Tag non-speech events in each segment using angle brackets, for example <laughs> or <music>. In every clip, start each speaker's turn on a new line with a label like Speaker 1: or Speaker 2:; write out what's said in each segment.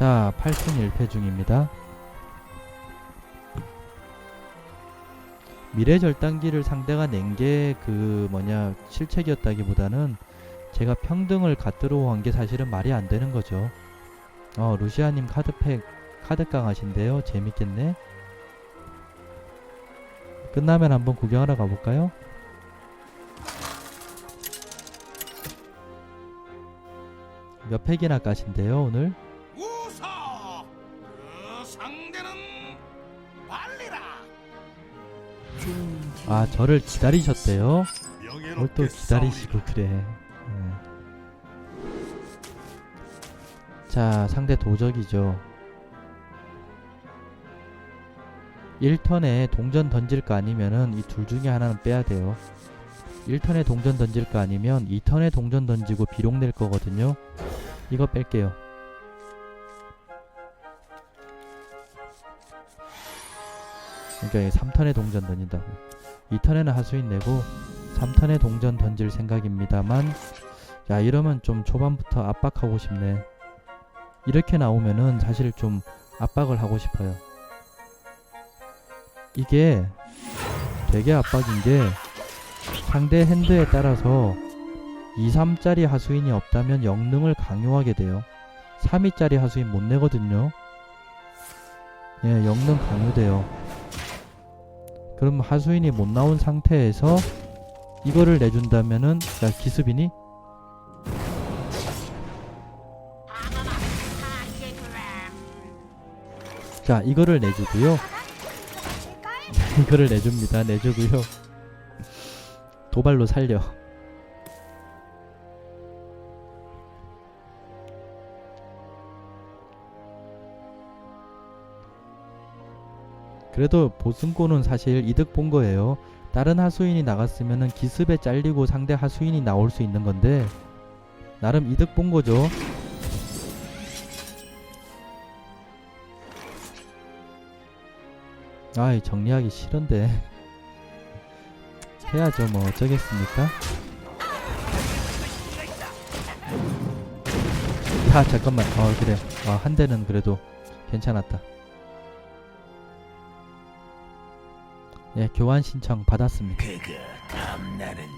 Speaker 1: 자, 8승 1패 중입니다. 미래 절단기를 상대가 낸 게 그 뭐냐 실책이었다기보다는 제가 평등을 갖들어 한게 사실은 말이 안 되는 거죠. 어, 루시아님 카드팩 카드깡 하신데요. 재밌겠네. 끝나면 한번 구경하러 가볼까요? 몇 팩이나 까신데요, 오늘?
Speaker 2: 상대는 발리라!
Speaker 1: 아, 저를 기다리셨대요. 뭘 또 기다리시고 그래. 예. 자, 상대 도적이죠. 1턴에 동전 던질 거 아니면은 이 둘 중에 하나는 빼야 돼요. 1턴에 동전 던질 거 아니면 2턴에 동전 던지고 비록 낼 거거든요. 이거 뺄게요. 그러니까 3턴에 동전 던진다고. 2턴에는 하수인 내고 3턴에 동전 던질 생각입니다만 야 이러면 좀 초반부터 압박하고 싶네. 이렇게 나오면은 사실 좀 압박을 하고 싶어요. 이게 되게 압박인 게 상대 핸드에 따라서 2, 3짜리 하수인이 없다면 영능을 강요하게 돼요. 3위짜리 하수인 못 내거든요. 예 영능 강요돼요 그럼 하수인이 못 나온 상태에서 이거를 내준다면은 야 기습이니? 자 이거를 내주고요. <laughs> 이거를 내줍니다. 내주고요. 도발로 살려 그래도 보승고는 사실 이득 본 거예요 다른 하수인이 나갔으면은 기습에 잘리고 상대 하수인이 나올 수 있는 건데 나름 이득 본 거죠. 아이 정리하기 싫은데 <laughs> 해야죠 뭐 어쩌겠습니까? 야 잠깐만 어 그래 어, 한 대는 그래도 괜찮았다. 예, 교환 신청 받았습니다.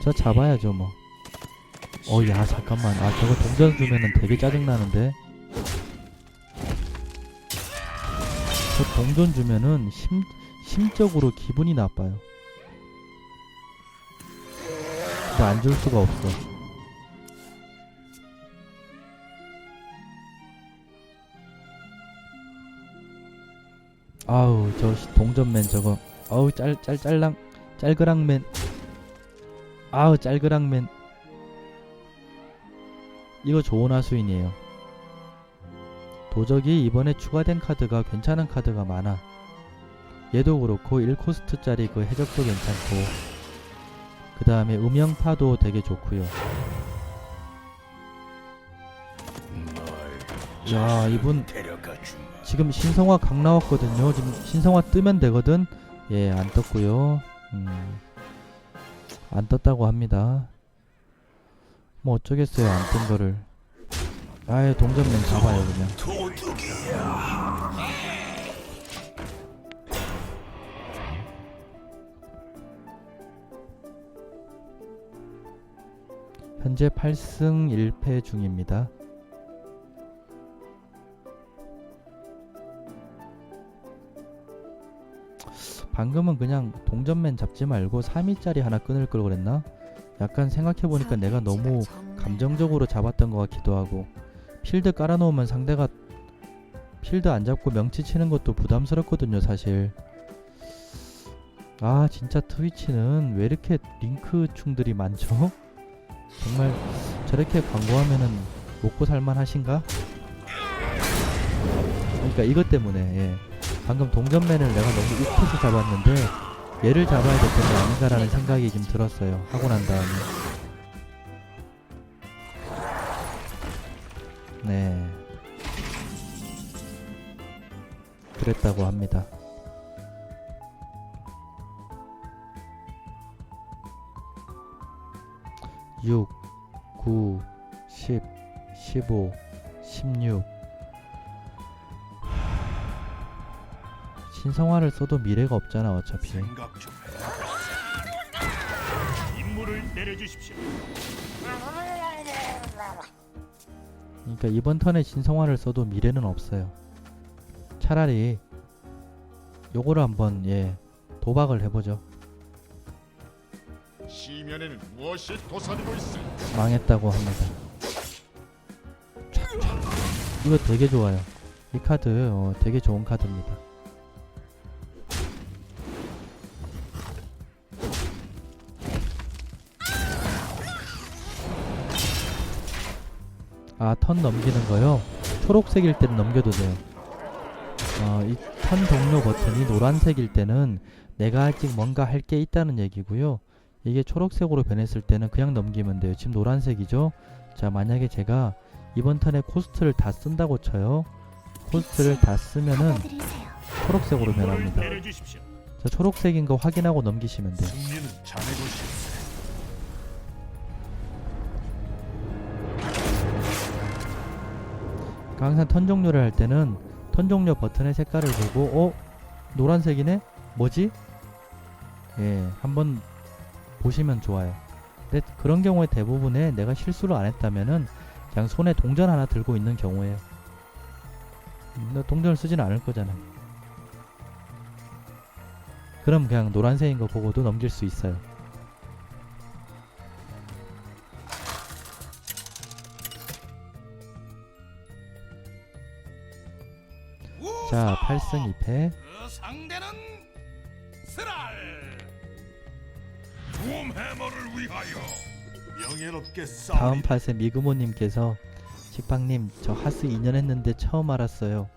Speaker 1: 저 잡아야죠 뭐. 어, 야 잠깐만. 아 저거 동전 주면은 되게 짜증 나는데. 저 동전 주면은 심 심적으로 기분이 나빠요. 근데 안 줄 수가 없어. 아우 저 시- 동전맨 저거 아우 짤 짤 짤랑 짤그랑맨. 아우 짤그랑맨. 이거 좋은 하수인이에요. 도적이 이번에 추가된 카드가 괜찮은 카드가 많아. 얘도 그렇고 1코스트짜리 그 해적도 괜찮고. 그 다음에 음영파도 되게 좋고요. 뭘야 이분. 지금 신성화 강 나왔거든요. 지금 신성화 뜨면 되거든 예 안 떴고요 음, 안 떴다고 합니다 뭐 어쩌겠어요 안 뜬 거를 아예 동전맨 잡아요 그냥. 현재 8승 1패 중입니다. 방금은 그냥 동전맨 잡지 말고 3위짜리 하나 끊을 걸 그랬나? 약간 생각해보니까 내가 너무 감정적으로 잡았던 것 같기도 하고 필드 깔아놓으면 상대가 필드 안 잡고 명치 치는 것도 부담스럽거든요 사실 아 진짜 트위치는 왜 이렇게 링크 충들이 많죠? <laughs> 정말 저렇게 광고하면은 먹고 살만 하신가? 그러니까 이것 때문에 예. 방금 동전맨을 내가 너무 익혀서 잡았는데 얘를 잡아야 될 텐데 아닌가라는 생각이 좀 들었어요. 하고 난 다음에. 네. 그랬다고 합니다. 6, 9, 10, 15, 16 신성화를 써도 미래가 없잖아 어차피
Speaker 2: 생각 좀 해.
Speaker 3: 임무를 내려주십시오.
Speaker 1: 그러니까 이번 턴에 신성화를 써도 미래는 없어요 차라리 요거를 한번 예 도박을 해보죠
Speaker 3: 시면에는 무엇이 도사리고 있어?
Speaker 1: 망했다고 합니다. 이거 되게 좋아요 이 카드 어, 되게 좋은 카드입니다 아 턴 넘기는 거요 초록색일 때는 넘겨도 돼요 어, 이턴 종료 버튼이 노란색일 때는 내가 아직 뭔가 할 게 있다는 얘기고요 이게 초록색으로 변했을 때는 그냥 넘기면 돼요. 지금 노란색이죠? 자, 만약에 제가 이번 턴에 코스트를 다 쓴다고 쳐요. 코스트를 다 쓰면은 초록색으로 변합니다. 자, 초록색인 거 확인하고 넘기시면 돼요. 항상 턴 종료를 할 때는 턴 종료 버튼의 색깔을 보고 어? 노란색이네? 뭐지? 예, 한번 보시면 좋아요. 근데 그런 경우에 대부분에 내가 실수를 안 했다면은 그냥 손에 동전 하나 들고 있는 경우에요. 동전을 쓰지는 않을 거잖아요. 그럼 그냥 노란색인 거 보고도 넘길 수 있어요. 자, 8승 2패.
Speaker 2: 그 상대는 스랄. 둠 해머를 위하여 명예롭게 싸우리.
Speaker 1: 다음 팟에 미그모님께서 식빵님 저 하스 2년 했는데 처음 알았어요.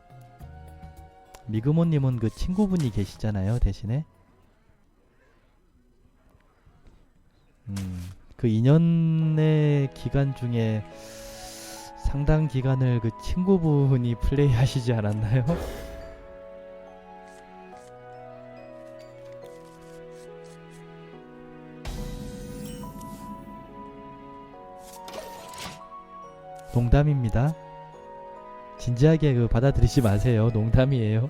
Speaker 1: 미그모님은 그 친구분이 계시잖아요 대신에. 음, 그 2년의 기간 중에 상당 기간을 그 친구분이 플레이하시지 않았나요? 농담입니다. 진지하게 그 받아들이지 마세요. 농담이에요.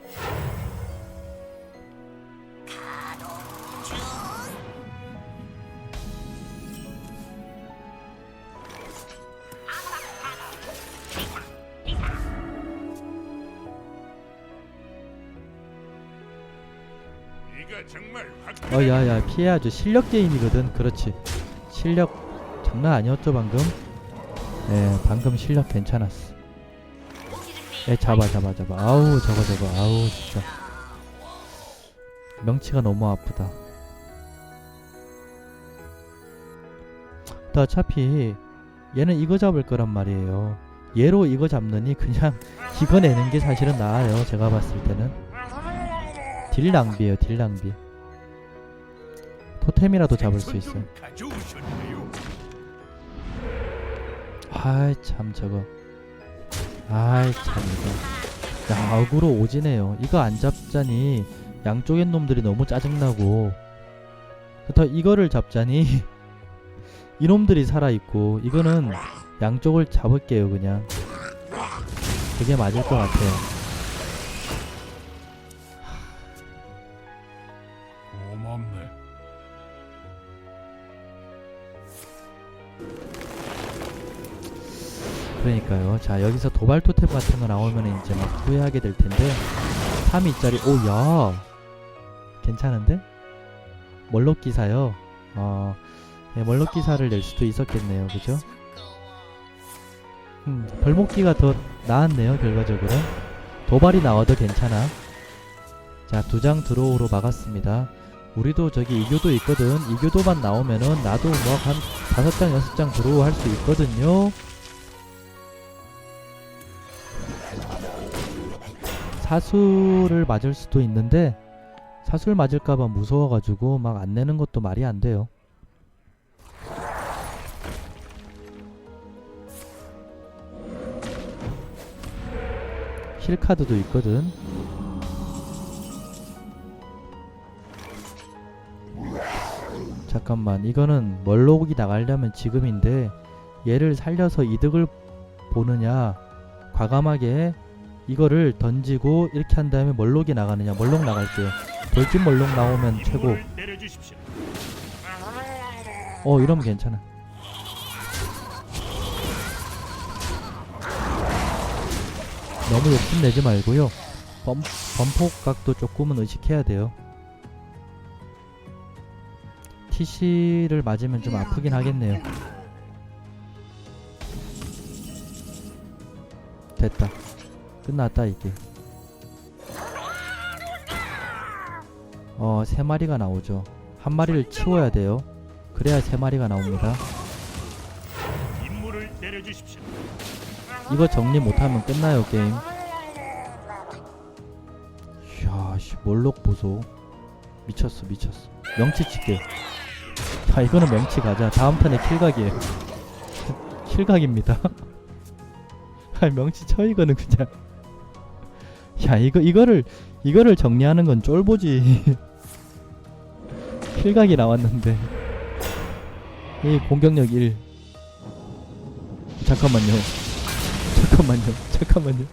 Speaker 1: 어, 야, 야, 피해야죠. 실력 게임이거든. 그렇지. 실력 장난 아니었죠, 방금? 예, 방금 실력 괜찮았어. 예, 잡아, 잡아, 잡아. 아우, 저거, 저거. 아우, 진짜. 명치가 너무 아프다. 또 어차피 얘는 이거 잡을 거란 말이에요. 얘로 이거 잡느니 그냥 <laughs> 이거 내는 게 사실은 나아요. 제가 봤을 때는. 딜 낭비예요, 딜 낭비. 토템이라도 잡을 수
Speaker 2: 있어요.
Speaker 1: 아이 참 저거. 아이 참 이거. 야 어그로 오지네요. 이거 안 잡자니 양쪽의 놈들이 너무 짜증나고. 더 이거를 잡자니? <laughs> 이놈들이 살아있고 이거는 양쪽을 잡을게요 그냥. 그게 맞을 것 같아요 그러니까요. 자 여기서 도발 토템 같은 거 나오면 이제 막 후회하게 될 텐데. 3위짜리 오 야! 괜찮은데? 멀록 기사요? 어 네, 멀록 기사를 낼 수도 있었겠네요. 그죠? 음, 벌목기가 더 나았네요 결과적으로. 도발이 나와도 괜찮아. 자 두 장 드로우로 막았습니다. 우리도 저기 이교도 있거든. 이교도만 나오면은 나도 뭐 한 다섯 장 여섯 장 드로우 할 수 있거든요 사수를 맞을 수도 있는데 사수를 맞을까봐 무서워가지고 막 안 내는 것도 말이 안 돼요. 힐 카드도 있거든. 잠깐만 이거는 멀록이 나가려면 지금인데 얘를 살려서 이득을 보느냐 과감하게 이거를 던지고 이렇게 한 다음에 멀록이 나가느냐 멀록 나갈게요. 돌진 멀록 나오면 최고. 어 이러면 괜찮아. 너무 욕심내지 말고요. 범, 범폭각도 조금은 의식해야 돼요. TC를 맞으면 좀 아프긴 하겠네요. 됐다 끝났다 이게. 어 세 마리가 나오죠. 한 마리를 치워야 돼요. 그래야 세 마리가 나옵니다. 이거 정리 못하면 끝나요 게임. 이야 씨 몰록 보소. 미쳤어 미쳤어. 명치 칠게. 자 이거는 명치 가자. 다음 턴에 킬각이에요. <laughs> 킬각입니다. <laughs> 아 명치 쳐 이거는 그냥 야 이거 이거를 이거를 정리하는 건 쫄보지 <laughs> 킬각이 나왔는데 이 공격력 1 잠깐만요 잠깐만요. 잠깐만요.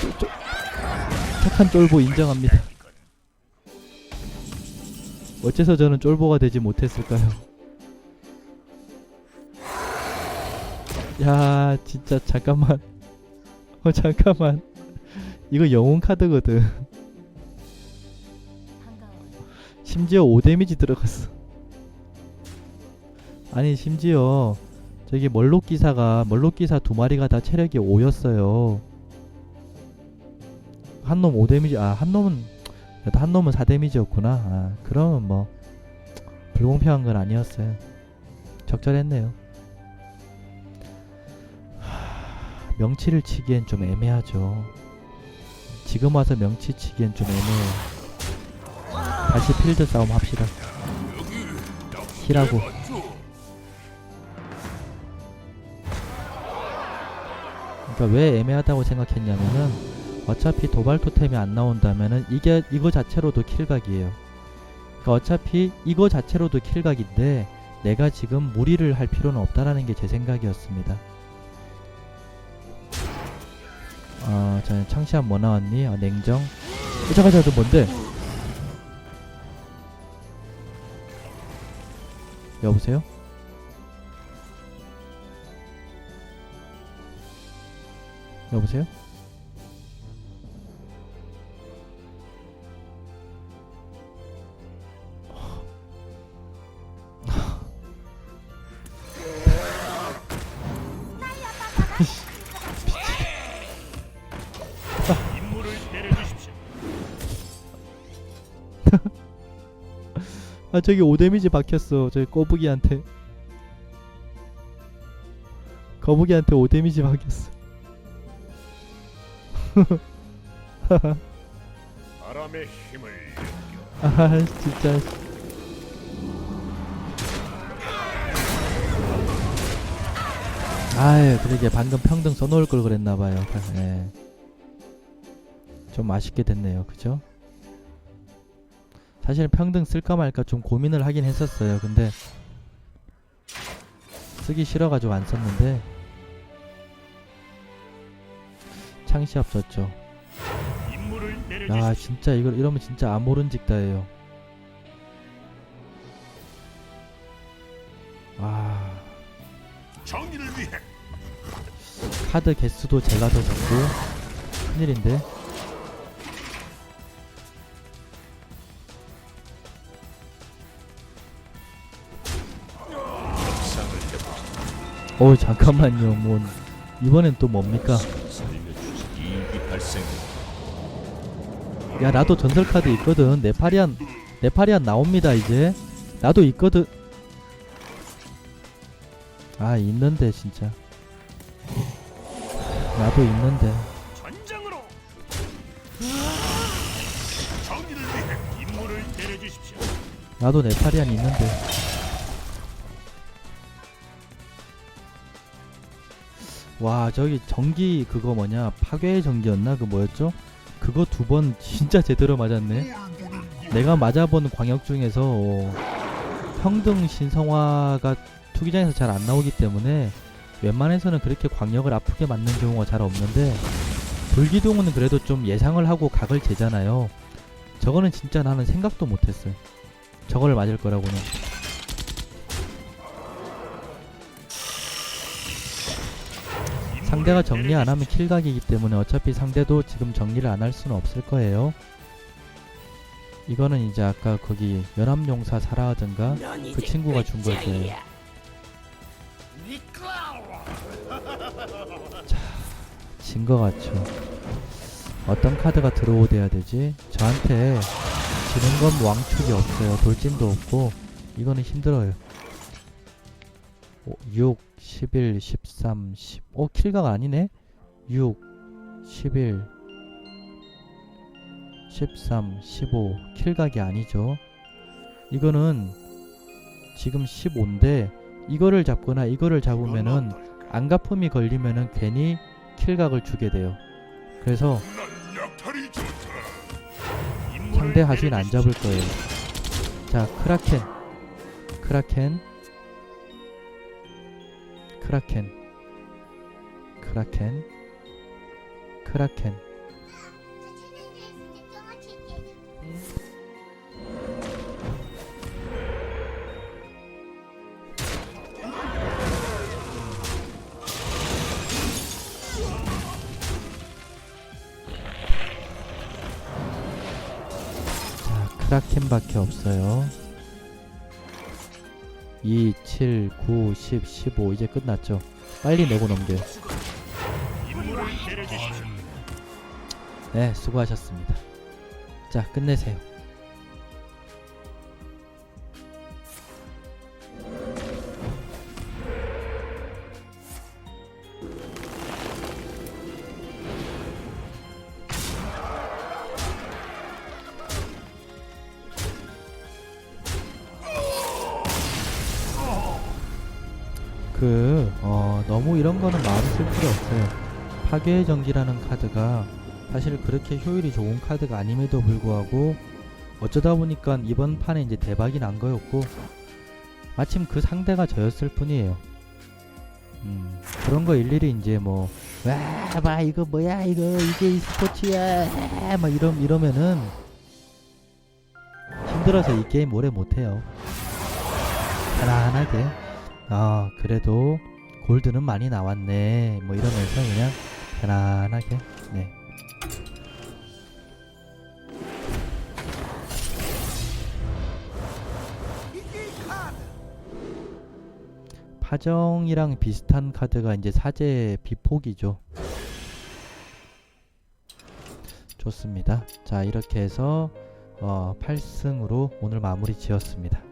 Speaker 1: 쫄- 쫄- 착한 쫄보 인정합니다. 어째서 저는 쫄보가 되지 못했을까요? 야, 진짜 잠깐만. 어, 잠깐만. 이거 영웅 카드거든. 심지어 5 데미지 들어갔어. 아니, 심지어 저기 멀록 기사가 멀록 기사 두 마리가 다 체력이 5였어요. 한 놈 5 데미지 아 한 놈은 그래도 한 놈은 4 데미지였구나. 아 그러면 뭐 불공평한 건 아니었어요. 적절했네요. 하, 명치를 치기엔 좀 애매하죠. 지금 와서 명치 치기엔 좀 애매해요. 다시 필드 싸움 합시다. 힐하고 그러니까 왜 애매하다고 생각했냐면은 어차피 도발 토템이 안 나온다면은 이게 이거 자체로도 킬각이에요. 그러니까 어차피 이거 자체로도 킬각인데 내가 지금 무리를 할 필요는 없다라는 게 제 생각이었습니다. 아, 자 창시한 뭐 나왔니? 아, 냉정. 어, 잠깐 잠깐 저 뭔데? 여보세요? 여보세요? 아 저기 5데미지 박혔어 저기 꼬부기한테. 거북이한테 5데미지 박혔어.
Speaker 3: 바람의 힘을 <laughs>
Speaker 1: 아 진짜. 아유 그러게 방금 평등 써놓을 걸 그랬나봐요. 예. 좀 아쉽게 됐네요. 그죠? 사실 평등 쓸까 말까 좀 고민을 하긴 했었어요. 근데 쓰기 싫어가지고 안 썼는데 창시합 졌죠.
Speaker 3: 임무를
Speaker 1: 야
Speaker 3: 내려주십시오.
Speaker 1: 진짜 이걸 이러면 진짜 아모른 직다예요. 아.
Speaker 2: 정의를 위해.
Speaker 1: 카드 개수도 더 적고 큰일인데 어 잠깐만요. 뭐 이번엔 또 뭡니까. 야 나도 전설 카드 있거든. 네파리안 네파리안 나옵니다 이제. 나도 있거든. 아 있는데 진짜. 나도 있는데. 나도 네파리안 있는데 와 저기 전기 그거 뭐냐 파괴의 전기였나 그 뭐였죠? 그거 두 번 <laughs> 진짜 제대로 맞았네 내가 맞아본 광역 중에서 어, 평등 신성화가 투기장에서 잘 안 나오기 때문에 웬만해서는 그렇게 광역을 아프게 맞는 경우가 잘 없는데 두 불기둥은 그래도 좀 예상을 하고 각을 재잖아요. 저거는 진짜 나는 생각도 못했어요. 저거를 맞을 거라고는. 상대가 정리 안 하면 킬각이기 때문에 어차피 상대도 지금 정리를 안 할 수는 없을 거예요. 이거는 이제 아까 거기 연합용사 사라하던가 그 친구가 준걸 거예요. <laughs> 진거 같죠. 어떤 카드가 들어오돼야 되지? 저한테 지는 건 왕축이 없어요. 돌진도 없고 이거는 힘들어요. 오, 6, 11, 13, 10. 어, 킬각 아니네? 6, 11, 13, 15. 킬각이 아니죠. 이거는 지금 15인데 이거를 잡거나 이거를 잡으면은 안가품이 걸리면은 괜히 킬각을 주게 돼요. 그래서. 상대 하신 안 잡을 거예요. 자, 크라켄. 크라켄. 크라켄. 크라켄. 크라켄. 자, 크라켄밖에 없어요. 2, 7, 9, 10, 15 이제 끝났죠. 빨리 내고
Speaker 3: 내려주십시오.
Speaker 1: 네, 수고하셨습니다. 자, 끝내세요. 그, 어, 너무 이런 거는 마음 쓸 필요 없어요. 파괴의 전기라는 카드가 사실 그렇게 효율이 좋은 카드가 아님에도 불구하고 어쩌다 보니까 이번 판에 이제 대박이 난 거였고 마침 그 상대가 저였을 뿐이에요. 음, 그런 거 일일이 이제 뭐, 와, 봐, 이거 뭐야, 이거, 이게 e스포츠야, 막 이러, 이러면은 힘들어서 이 게임 오래 못해요. 편안하게, 아, 그래도 골드는 많이 나왔네, 뭐 이러면서 그냥 편안하게, 네. 파정이랑 비슷한 카드가 이제 사제 비폭이죠. 좋습니다. 자, 이렇게 해서 어, 8승으로 오늘 마무리 지었습니다.